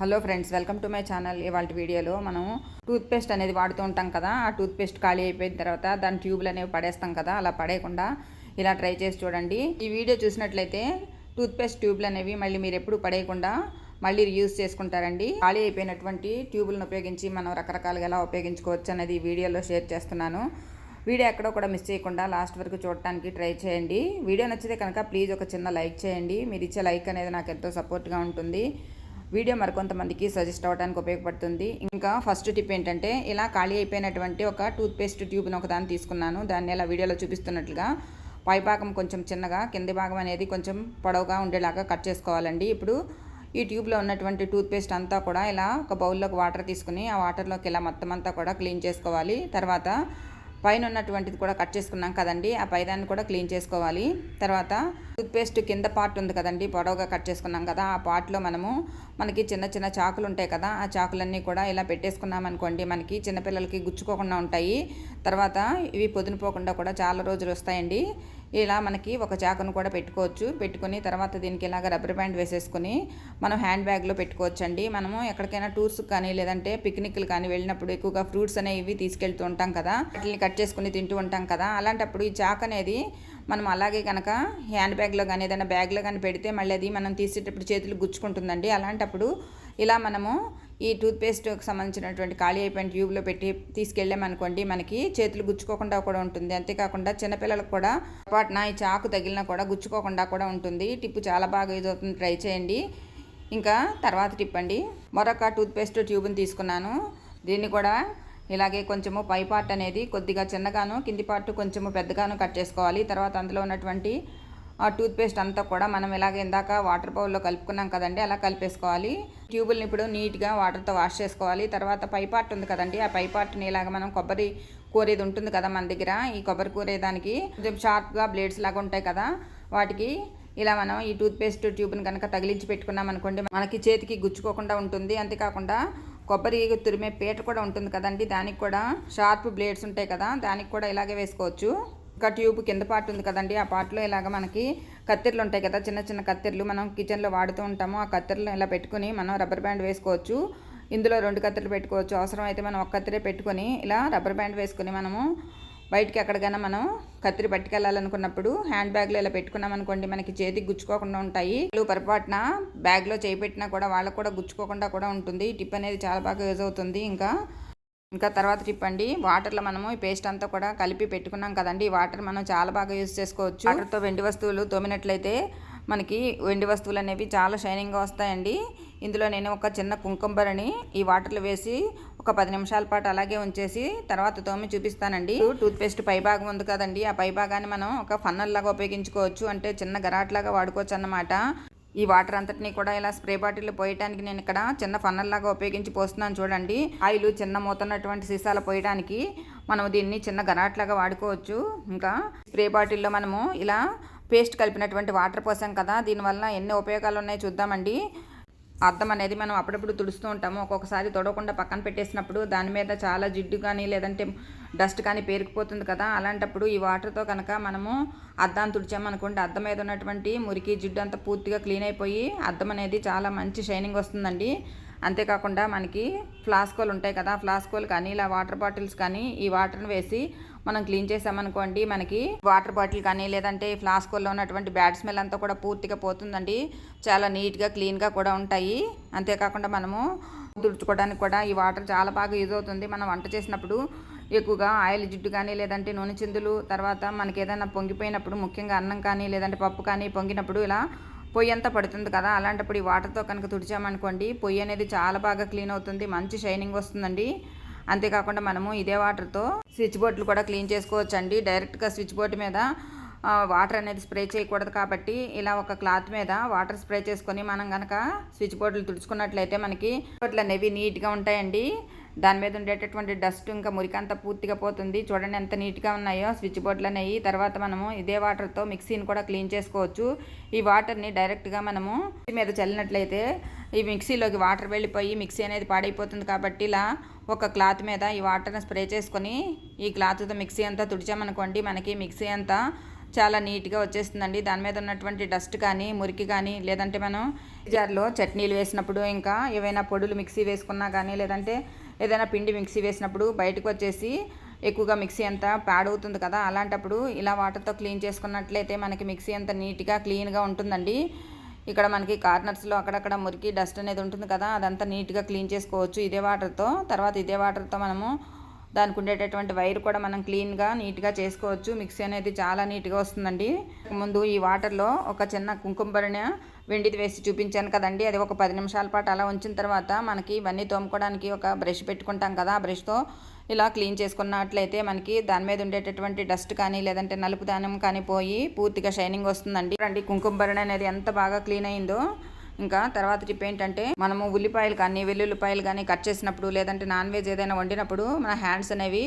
Hello friends welcome to my channel. ఇవాళ వీడియోలో మనం టూత్పేస్ట్ అనేది వాడుతూ ఉంటాం కదా ఆ టూత్పేస్ట్ ఖాళీ అయిపోయిన తర్వాత దాని ట్యూబ్లు అనేవి పడేస్తాం కదా అలా పడేయకుండా ఇలా ట్రై చేసి చూడండి. ఈ వీడియో చూసినట్లయితే టూత్పేస్ట్ ట్యూబ్లు అనేవి మళ్ళీ మీరు ఎప్పుడు పడేయకుండా మళ్ళీ యూజ్ చేసుకుంటారండి. ఖాళీ అయిపోయినటువంటి ట్యూబులను ఉపయోగించి మనం రకరకాలుగా ఎలా ఉపయోగించుకోవచ్చు అనేది ఈ వీడియోలో షేర్ చేస్తున్నాను. వీడియో ఎక్కడో కూడా మిస్ చేయకుండా లాస్ట్ వరకు చూడటానికి ట్రై చేయండి. వీడియో నచ్చితే కనుక ప్లీజ్ ఒక చిన్న లైక్ చేయండి. మీరు ఇచ్చే లైక్ అనేది నాకు ఎంతో సపోర్ట్గా ఉంటుంది. వీడియో మరికొంతమందికి సజెస్ట్ అవ్వడానికి ఉపయోగపడుతుంది. ఇంకా ఫస్ట్ టిప్ ఏంటంటే ఇలా ఖాళీ అయిపోయినటువంటి ఒక టూత్పేస్ట్ ట్యూబ్ని ఒకదాన్ని తీసుకున్నాను. దాన్ని ఇలా వీడియోలో చూపిస్తున్నట్లుగా పైభాగం కొంచెం చిన్నగా కింది భాగం అనేది కొంచెం పొడవుగా ఉండేలాగా కట్ చేసుకోవాలండి. ఇప్పుడు ఈ ట్యూబ్లో ఉన్నటువంటి టూత్పేస్ట్ అంతా కూడా ఇలా ఒక బౌల్లోకి వాటర్ తీసుకుని ఆ వాటర్లోకి ఇలా మొత్తం అంతా కూడా క్లీన్ చేసుకోవాలి. తర్వాత పైన ఉన్నటువంటిది కూడా కట్ చేసుకున్నాం కదండి. ఆ పైదాన్ని కూడా క్లీన్ చేసుకోవాలి. తర్వాత టూత్పేస్ట్ కింద పార్ట్ ఉంది కదండి. పొడవుగా కట్ చేసుకున్నాం కదా. ఆ పార్ట్లో మనము మనకి చిన్న చిన్న చాకులు ఉంటాయి కదా. ఆ చాకులన్నీ కూడా ఇలా పెట్టేసుకున్నాం అనుకోండి. మనకి చిన్నపిల్లలకి గుచ్చుకోకుండా ఉంటాయి. తర్వాత ఇవి పొదునుపోకుండా కూడా చాలా రోజులు వస్తాయండి. ఇలా మనకి ఒక చాకును కూడా పెట్టుకోవచ్చు. పెట్టుకుని తర్వాత దీనికి ఇలాగ రబ్బర్ బ్యాండ్ వేసేసుకుని మనం హ్యాండ్ బ్యాగ్లో పెట్టుకోవచ్చు అండి మనము ఎక్కడికైనా టూర్స్ కానీ లేదంటే పిక్నిక్లు కానీ వెళ్ళినప్పుడు ఎక్కువగా ఫ్రూట్స్ అనేవి తీసుకెళ్తూ ఉంటాం కదా. వాటిని కట్ చేసుకుని తింటూ ఉంటాం కదా. అలాంటప్పుడు ఈ చాక్ అనేది మనం అలాగే కనుక హ్యాండ్ బ్యాగ్లో కానీ ఏదైనా బ్యాగ్లో కానీ పెడితే మళ్ళీ అది మనం తీసేటప్పుడు చేతులు గుచ్చుకుంటుందండి. అలాంటప్పుడు ఇలా మనము ఈ టూత్పేస్ట్కి సంబంధించినటువంటి ఖాళీ అయిపోయిన ట్యూబ్లో పెట్టి తీసుకెళ్ళామనుకోండి మనకి చేతులు గుచ్చుకోకుండా కూడా ఉంటుంది. అంతేకాకుండా చిన్నపిల్లలకు కూడా పాటున ఈ చాకు తగిలినా కూడా గుచ్చుకోకుండా కూడా ఉంటుంది. టిప్పు చాలా బాగా యూజ్ అవుతుంది. ట్రై చేయండి. ఇంకా తర్వాత టిప్ అండి. మరొక టూత్పేస్ట్ ట్యూబ్ని తీసుకున్నాను. దీన్ని కూడా ఇలాగే కొంచెము పై పార్ట్ అనేది కొద్దిగా చిన్నగాను కింది పార్ట్ కొంచెము పెద్దగాను కట్ చేసుకోవాలి. తర్వాత అందులో ఉన్నటువంటి ఆ టూత్పేస్ట్ అంతా కూడా మనం ఇలాగ ఇందాక వాటర్ బౌల్లో కలుపుకున్నాం కదండి అలా కలిపేసుకోవాలి. ట్యూబుల్ని ఇప్పుడు నీట్గా వాటర్తో వాష్ చేసుకోవాలి. తర్వాత పై పార్ట్ ఉంది కదండి ఆ పై పార్ట్ని ఇలాగ మనం కొబ్బరి కూరేది ఉంటుంది కదా మన దగ్గర. ఈ కొబ్బరి కూరేదానికి కొంచెం షార్ప్గా బ్లేడ్స్ లాగా ఉంటాయి కదా వాటికి ఇలా మనం ఈ టూత్పేస్ట్ ట్యూబ్ని కనుక తగిలించి పెట్టుకున్నాం అనుకోండి మనకి చేతికి గుచ్చుకోకుండా ఉంటుంది. అంతేకాకుండా కొబ్బరి తురిమే పీట కూడా ఉంటుంది కదండి దానికి కూడా షార్ప్ బ్లేడ్స్ ఉంటాయి కదా దానికి కూడా ఇలాగే వేసుకోవచ్చు. ఒక ట్యూబ్ కింద పార్ట్ ఉంది కదండి. ఆ పార్ట్లో ఇలాగ మనకి కత్తెరలు ఉంటాయి కదా. చిన్న చిన్న కత్తెరలు మనం కిచెన్లో వాడుతూ ఉంటాము. ఆ కత్తెరలు ఇలా పెట్టుకుని మనం రబ్బర్ బ్యాండ్ వేసుకోవచ్చు. ఇందులో రెండు కత్తెరలు పెట్టుకోవచ్చు. అవసరం అయితే మనం ఒక కత్తిరే పెట్టుకొని ఇలా రబ్బర్ బ్యాండ్ వేసుకుని మనము బయటికి ఎక్కడికైనా మనం కత్తిరి పట్టుకెళ్ళాలనుకున్నప్పుడు హ్యాండ్ బ్యాగ్లో ఇలా పెట్టుకున్నాం అనుకోండి మనకి చేతికి గుచ్చుకోకుండా ఉంటాయి. పొరపాటున బ్యాగ్లో చేయి పెట్టినా కూడా వాళ్ళకు కూడా గుచ్చుకోకుండా కూడా ఉంటుంది. టిప్ అనేది చాలా బాగా యూజ్ అవుతుంది. ఇంకా ఇంకా తర్వాత టిప్ అండి వాటర్లో మనము ఈ పేస్ట్ అంతా కూడా కలిపి పెట్టుకున్నాం కదండి ఈ వాటర్ మనం చాలా బాగా యూజ్ చేసుకోవచ్చు. వాటర్తో వెండి వస్తువులు తోమినట్లయితే మనకి వెండి వస్తువులు అనేవి చాలా షైనింగ్గా వస్తాయండి. ఇందులో నేను ఒక చిన్న కుంకుంబరని ఈ వాటర్లో వేసి ఒక పది నిమిషాల పాటు అలాగే ఉంచేసి తర్వాత తోమి చూపిస్తానండి. టూత్ పేస్ట్ పై భాగం ఉంది కదండి ఆ పై భాగాన్ని మనం ఒక ఫన్నల్ లాగా ఉపయోగించుకోవచ్చు అంటే చిన్న గరాట్ లాగా వాడుకోవచ్చు అన్నమాట ఈ వాటర్ అంతటిని కూడా ఇలా స్ప్రే బాటిల్ పోయడానికి నేను ఇక్కడ చిన్న ఫన్నల్ లాగా ఉపయోగించి పోస్తున్నాను చూడండి. ఆయిల్ చిన్న మూతన్నటువంటి సీసాలు పోయడానికి మనం దీన్ని చిన్న గరాట్ లాగా వాడుకోవచ్చు. ఇంకా స్ప్రే బాటిల్లో మనము ఇలా పేస్ట్ కలిపినటువంటి వాటర్ పోసాం కదా దీనివల్ల ఎన్ని ఉపయోగాలు ఉన్నాయో చూద్దామండి. అద్దం అనేది మనం అప్పుడప్పుడు తుడుస్తూ ఉంటాము. ఒక్కొక్కసారి తొడవకుండా పక్కన పెట్టేసినప్పుడు దాని మీద చాలా జిడ్డు కానీ లేదంటే డస్ట్ కానీ పేరుకుపోతుంది కదా. అలాంటప్పుడు ఈ వాటర్తో కనుక మనము అద్దాన్ని తుడిచామనుకోండి అద్దం మీద ఉన్నటువంటి మురికి జిడ్డు అంతా పూర్తిగా క్లీన్ అయిపోయి అద్దం అనేది చాలా మంచి షైనింగ్ వస్తుందండి. అంతేకాకుండా మనకి ఫ్లాస్కోలు ఉంటాయి కదా ఫ్లాస్కోలు కానీ ఇలా వాటర్ బాటిల్స్ కానీ ఈ వాటర్ని వేసి మనం క్లీన్ చేసామనుకోండి మనకి వాటర్ బాటిల్ కానీ లేదంటే ఫ్లాస్కోల్లో ఉన్నటువంటి బ్యాడ్ స్మెల్ అంతా కూడా పూర్తిగా పోతుందండి. చాలా నీట్గా క్లీన్గా కూడా ఉంటాయి. అంతేకాకుండా మనము తుడుచుకోవడానికి కూడా ఈ వాటర్ చాలా బాగా యూజ్ అవుతుంది. మనం వంట చేసినప్పుడు ఎక్కువగా ఆయిల్ జిడ్డు కానీ లేదంటే నూనె చిందులు తర్వాత మనకి ఏదైనా పొంగిపోయినప్పుడు ముఖ్యంగా అన్నం కానీ లేదంటే పప్పు కానీ పొంగినప్పుడు ఇలా పొయ్యి అంతా పడుతుంది కదా. అలాంటప్పుడు ఈ వాటర్తో కనుక తుడిచామనుకోండి పొయ్యి అనేది చాలా బాగా క్లీన్ అవుతుంది. మంచి షైనింగ్ వస్తుందండి. అంతేకాకుండా మనము ఇదే వాటర్తో స్విచ్ బోర్డులు కూడా క్లీన్ చేసుకోవచ్చు అండి డైరెక్ట్గా స్విచ్ బోర్డు మీద వాటర్ అనేది స్ప్రే చేయకూడదు కాబట్టి ఇలా ఒక క్లాత్ మీద వాటర్ స్ప్రే చేసుకొని మనం కనుక స్విచ్ బోర్డులు తుడుచుకున్నట్లయితే మనకి బోర్డులు అనేవి నీట్గా ఉంటాయండి. దాని మీద ఉండేటటువంటి డస్ట్ ఇంకా మురికంతా పూర్తిగా పోతుంది. చూడండి ఎంత నీట్గా ఉన్నాయో స్విచ్ బోర్డులు అనేవి. తర్వాత మనము ఇదే వాటర్తో మిక్సీని కూడా క్లీన్ చేసుకోవచ్చు. ఈ వాటర్ని డైరెక్ట్గా మనము మీద చల్లినట్లయితే ఈ మిక్సీలోకి వాటర్ వెళ్ళిపోయి మిక్సీ అనేది పాడైపోతుంది కాబట్టి ఇలా ఒక క్లాత్ మీద ఈ వాటర్ని స్ప్రే చేసుకొని ఈ క్లాత్తో మిక్సీ అంతా తుడిచామనుకోండి మనకి మిక్సీ అంతా చాలా నీట్గా వచ్చేస్తుందండి. దాని మీద ఉన్నటువంటి డస్ట్ కానీ మురికి కానీ లేదంటే మనం జార్లో చట్నీలు వేసినప్పుడు ఇంకా ఏవైనా పొడులు మిక్సీ వేసుకున్నా కానీ లేదంటే ఏదైనా పిండి మిక్సీ వేసినప్పుడు బయటకు వచ్చేసి ఎక్కువగా మిక్సీ అంతా పాడవుతుంది కదా అలాంటప్పుడు ఇలా వాటర్తో క్లీన్ చేసుకున్నట్లయితే మనకి మిక్సీ అంత నీట్గా క్లీన్గా ఉంటుందండి. ఇక్కడ మనకి కార్నర్స్లో అక్కడక్కడ మురికి డస్ట్ అనేది ఉంటుంది కదా అదంతా నీట్గా క్లీన్ చేసుకోవచ్చు ఇదే వాటర్తో. తర్వాత ఇదే వాటర్తో మనము దానికి ఉండేటటువంటి వైర్ కూడా మనం క్లీన్గా నీట్గా చేసుకోవచ్చు. మిక్సీ అనేది చాలా నీట్గా వస్తుందండి. ముందు ఈ వాటర్లో ఒక చిన్న కుంకుమరిన వెండిది వేసి చూపించాను కదండి. అది ఒక పది నిమిషాల పాటు అలా ఉంచిన తర్వాత మనకి ఇవన్నీ తోముకోవడానికి ఒక బ్రష్ పెట్టుకుంటాం కదా ఆ బ్రష్తో ఇలా క్లీన్ చేసుకున్నట్లయితే మనకి దాని మీద ఉండేటటువంటి డస్ట్ కానీ లేదంటే నలుపు దానం కానీ పోయి పూర్తిగా షైనింగ్ వస్తుందండి. రండి కుంకుమ అనేది ఎంత బాగా క్లీన్ అయిందో. ఇంకా తర్వాత టిప్ ఏంటంటే మనము ఉల్లిపాయలు కానీ వెల్లుల్లిపాయలు కానీ కట్ చేసినప్పుడు లేదంటే నాన్ వెజ్ ఏదైనా వండినప్పుడు మన హ్యాండ్స్ అనేవి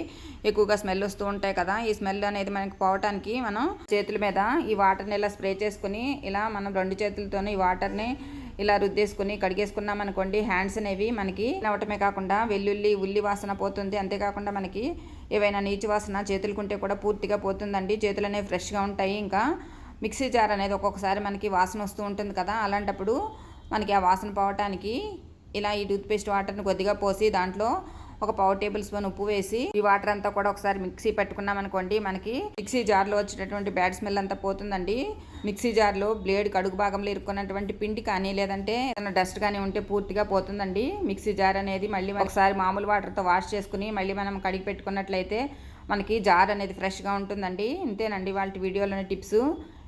ఎక్కువగా స్మెల్ వస్తూ ఉంటాయి కదా. ఈ స్మెల్ అనేది మనకి పోవటానికి మనం చేతుల మీద ఈ వాటర్ని ఇలా స్ప్రే చేసుకుని ఇలా మనం రెండు చేతులతోనే ఈ వాటర్ని ఇలా రుద్దేసుకుని కడిగేసుకున్నాం అనుకోండి హ్యాండ్స్ అనేవి మనకి నవ్వటమే కాకుండా వెల్లుల్లి ఉల్లి వాసన పోతుంది. అంతేకాకుండా మనకి ఏవైనా నీచు వాసన చేతులకుంటే కూడా పూర్తిగా పోతుందండి. చేతులు అనేవి ఫ్రెష్గా ఉంటాయి. ఇంకా మిక్సీ జార్ అనేది ఒక్కొక్కసారి మనకి వాసన వస్తూ ఉంటుంది కదా అలాంటప్పుడు మనకి ఆ వాసన పోవటానికి ఇలా ఈ టూత్పేస్ట్ వాటర్ని కొద్దిగా పోసి దాంట్లో ఒక పావు టేబుల్ స్పూన్ ఉప్పు వేసి ఈ వాటర్ అంతా కూడా ఒకసారి మిక్సీ పెట్టుకున్నాం అనుకోండి మనకి మిక్సీ జార్లో వచ్చేటటువంటి బ్యాడ్ స్మెల్ అంతా పోతుందండి. మిక్సీ జార్లో బ్లేడ్ కడుగు భాగంలో ఇరుక్కున్నటువంటి పిండి కానీ లేదంటే డస్ట్ కానీ ఉంటే పూర్తిగా పోతుందండి. మిక్సీ జార్ అనేది మళ్ళీ ఒకసారి మామూలు వాటర్తో వాష్ చేసుకుని మళ్ళీ మనం కడిగి పెట్టుకున్నట్లయితే మనకి జార్ అనేది ఫ్రెష్గా ఉంటుందండి. ఇంతేనండి వాళ్ళ వీడియోలోని టిప్స్.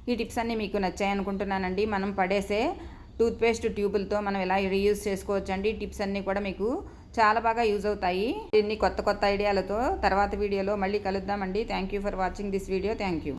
ఈ టిప్స్ అన్నీ మీకు నచ్చాయి అనుకుంటున్నానండి. మనం పడేసే టూత్పేస్ట్ ట్యూబులతో మనం ఎలా రీయూజ్ చేసుకోవచ్చండి? టిప్స్ అన్నీ కూడా మీకు చాలా బాగా యూజ్ అవుతాయి. ఇన్ని కొత్త కొత్త ఐడియాలతో తర్వాత వీడియోలో మళ్ళీ కలుద్దామండి. Thank you for watching this video. Thank you.